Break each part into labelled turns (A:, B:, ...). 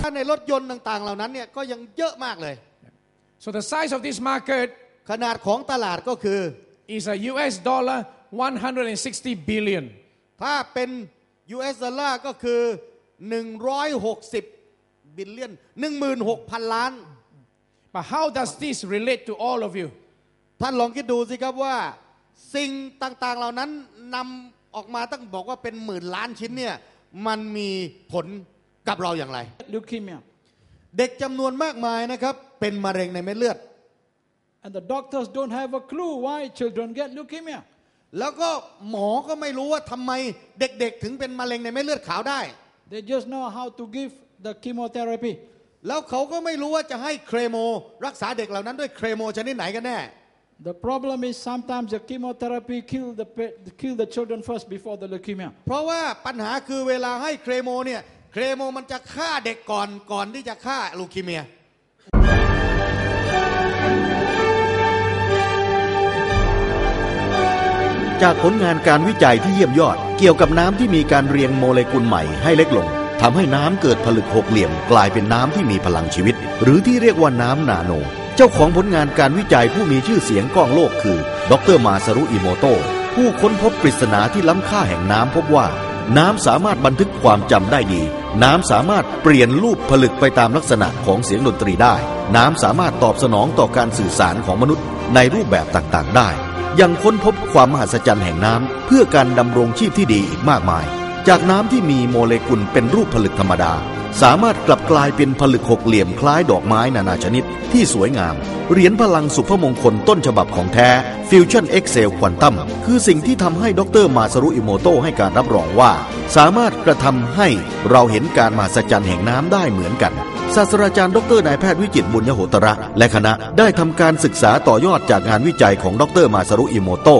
A: ถ้าในรถยนต์ต่างๆ เหล่านั้นเนี่ยก็ยังเยอะมากเลย
B: So the size of this market
A: ขนาดของตลาดก็คือ
B: is a US dollar 160 billion.
A: ถ้าเป็น US ดอลลาร์ก็คือ 160 บิลเลียน16,000 ล้าน
B: But how does this relate to all of you?
A: ท่านลองคิดดูสิครับว่า สิ่งต่างๆเหล่านั้นนำออกมาตั้งบอกว่าเป็นหมื่นล้านชิ้นเนี่ยมันมีผล กับเราอย่างไร
C: leukemia.
A: เด็กจำนวนมากมายนะครับ เป็นมะเร็งในเม็ดเลือด
C: And the doctors don't have a clue why children get leukemia.
A: แล้วก็หมอก็ไม่รู้ว่าทำไมเด็กๆ ถึงเป็นมะเร็งในเม็ดเลือดขาวได้
C: They just know how to give the chemotherapy.
A: แล้วเขาก็ไม่รู้ว่าจะให้เครโมรักษาเด็กเหล่านั้นด้วยเครโมชนิดไหนกันแน่
C: The problem is sometimes the chemotherapy kill the, pa- kill the children first before the leukemia.
A: เพราะว่าปัญหาคือเวลาให้เครโมเนี่ย เครโมมันจะฆ่าเด็กก่อนก่อนที่จะฆ่าลูคีเมีย
D: จากผลงานการวิจัยที่เยี่ยมยอด เกี่ยวกับน้ำที่มีการเรียงโมเลกุลใหม่ให้เล็กลงทำให้น้ำเกิดผลึกหกเหลี่ยมกลายเป็นน้ำที่มีพลังชีวิต หรือที่เรียกว่าน้ำนาโน เจ้าของผลงานการวิจัยผู้มีชื่อเสียงก้องโลกคือ ดรมาซารุอิโมโตะผู้ค้นพบปริศนาที่ล้ำค่าแห่งน้ำพบว่า น้ำสามารถบันทึกความจำได้ดี น้ำสามารถเปลี่ยนรูปผลึกไปตามลักษณะของเสียงดนตรีได้ น้ำสามารถตอบสนองต่อการสื่อสารของมนุษย์ในรูปแบบต่างๆ ได้ ยังค้นพบความมหัศจรรย์แห่งน้ำเพื่อการดำรงชีพที่ดีอีกมากมาย จากน้ำที่มีโมเลกุลเป็นรูปผลึกธรรมดา สามารถกลับกลายเป็นผลึกหกเหลี่ยมคล้ายดอกไม้นานาชนิดที่สวยงาม เหรียญพลังสุภมงคลต้นฉบับของแท้ Fusion Excel Quantum คือสิ่งที่ทำให้ดรมาซารุอิโมโตให้การรับรองว่า สามารถกระทำให้เราเห็นการมหัศจรรย์แห่งน้ำได้เหมือนกัน ศาสตราจารย์ดรนายแพทย์วิจิตบุญยโหตระ และคณะได้ทำการศึกษาต่อยอดจากงานวิจัยของดรมาซารุอิโมโต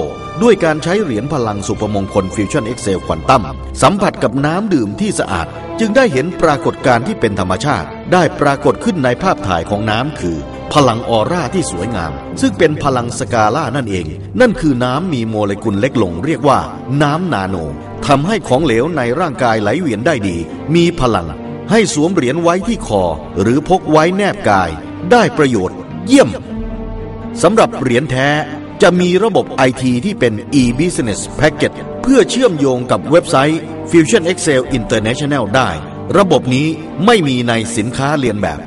D: ด้วยการใช้เหรียญพลังสุภมงคล Fusion Excel Quantum สัมผัสกับน้ำดื่มที่สะอาด จึงได้เห็นปรากฏการณ์ที่เป็นธรรมชาติ ได้ปรากฏขึ้นในภาพถ่ายของน้ำคือ พลังออร่าที่สวยงาม ซึ่งเป็นพลังสกาล่านั่นเอง นั่นคือน้ำมีโมเลกุลเล็กลงเรียกว่า น้ำนาโนทำให้ของเหลวในร่างกายไหลเวียนได้ดี มีพลัง ให้สวมเหรียญไว้ที่คอ หรือพกไว้แนบกาย ได้ประโยชน์ เยี่ยมสำหรับเหรียญแท้ จะมีระบบไอทีที่เป็น e-business package เพื่อเชื่อมโยงกับเว็บไซต์ Fusion Excel International ได้ ระบบนี้ไม่มีในสินค้าเรียนแบบ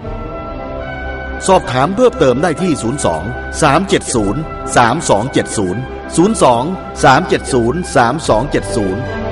D: สอบถามเพิ่มเติมได้ที่ 02 370 3270 02 370 3270